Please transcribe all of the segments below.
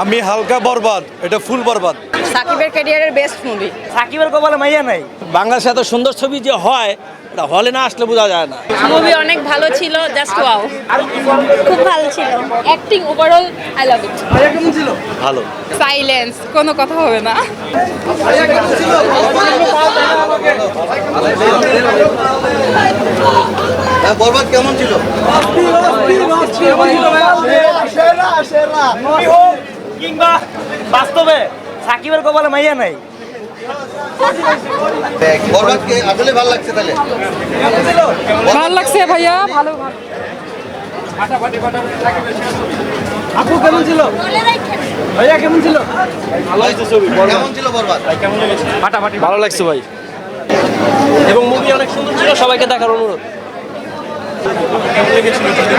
আমি হালকা বরবাদ এটা ফুল বরবাদ সাকিবের ক্যারিয়ারের বেস্ট মুভি সাকিবের কপালে মাইয়া নাই বাংলাদেশে এত সুন্দর ছবি যে হয় এটা হলে না আসলে বোঝা যায় না মুভি অনেক ভালো ছিল জাস্ট ওয়াও খুব ভালো ছিল acting overall I love it কেমন ছিল ভালো সাইলেন্স কোনো কথা হবে না বরবাদ কেমন ছিল কিংবা বাস্তবে সাকিবের কপালে মাইয়া নাই। বরবাদ কে আসলে ভালো লাগছে তাহলে। ভালো লাগছে ভাইয়া ভালো আপু কেমন ছিল? ভাইয়া কেমন ছিল? কেমন ছিল বরবাদ? ভালো লাগছে ভাই। এবং মুভি অনেক সুন্দর ছিল সবাইকে দেখার অনুরোধ।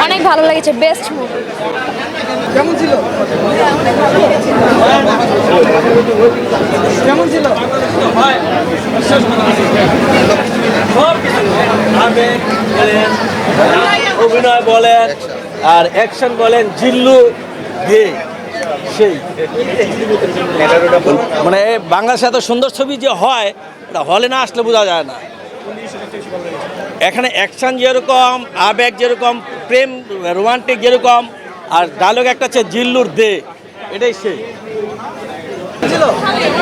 অনেক ভালো লেগেছে বেস্ট মুভি কেমন ছিল? আবেগ বলেন অভিনয় বলেন আর অ্যাকশন বলেন জিল্লু গে সেই। মানে বাংলাদেশে এত সুন্দর ছবি যে হয় এটা হলে না আসলে বোঝা যায় না। এখানে অ্যাকশান যেরকম আবেগ যেরকম প্রেম রোমান্টিক যেরকম আর ডায়লগ একটা হচ্ছে জিল্লুর দে। এটাই সে।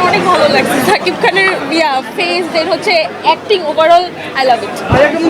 অনেক ভালো লাগছে। সাকিব খানের ইয়া ফেস দেন হচ্ছে acting overall I love it ভাইয়া কেমন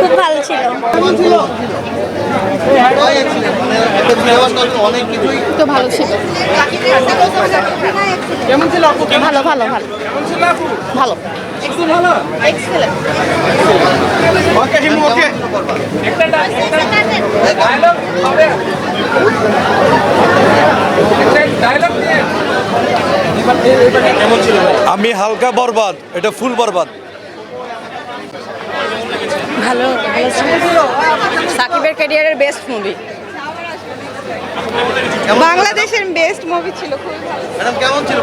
খুব ভালো ছিল। অনেক কিছুই তো ভালো ছিল। কেমন ছিল ভালো ভালো ভালো। কেমন ছিল আপু? ভালো। একটু ভালো? এক্সেলেন্ট ওকে হিমু ওকে একটা ডায়লগ হবে। ডায়লগ দিয়ে। কেমন ছিল আমি হালকা বরবাদ এটা ফুল বরবাদ। ভালো সাকিবের ক্যারিয়ারের বেস্ট মুভি বাংলাদেশের বেস্ট মুভি ছিল খুব ম্যাডাম কেমন ছিল?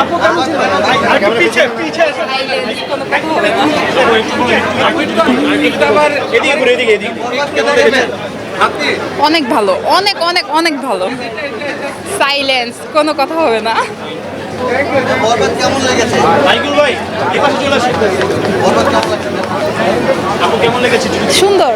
আপু কেমন ছিল? একটু পিছে পিছে এসো। একটু আবার এদিকে ঘুরে এদিকে এদিকে কেমন দেখবেন আপনি অনেক ভালো অনেক অনেক অনেক ভালো। সাইলেন্স কোনো কথা হবে না। বরবাদ কেমন লেগেছে? ভাই এপাশে চলে আসেন। কেমন লাগছে? আপু কেমন লেগেছে? সুন্দর।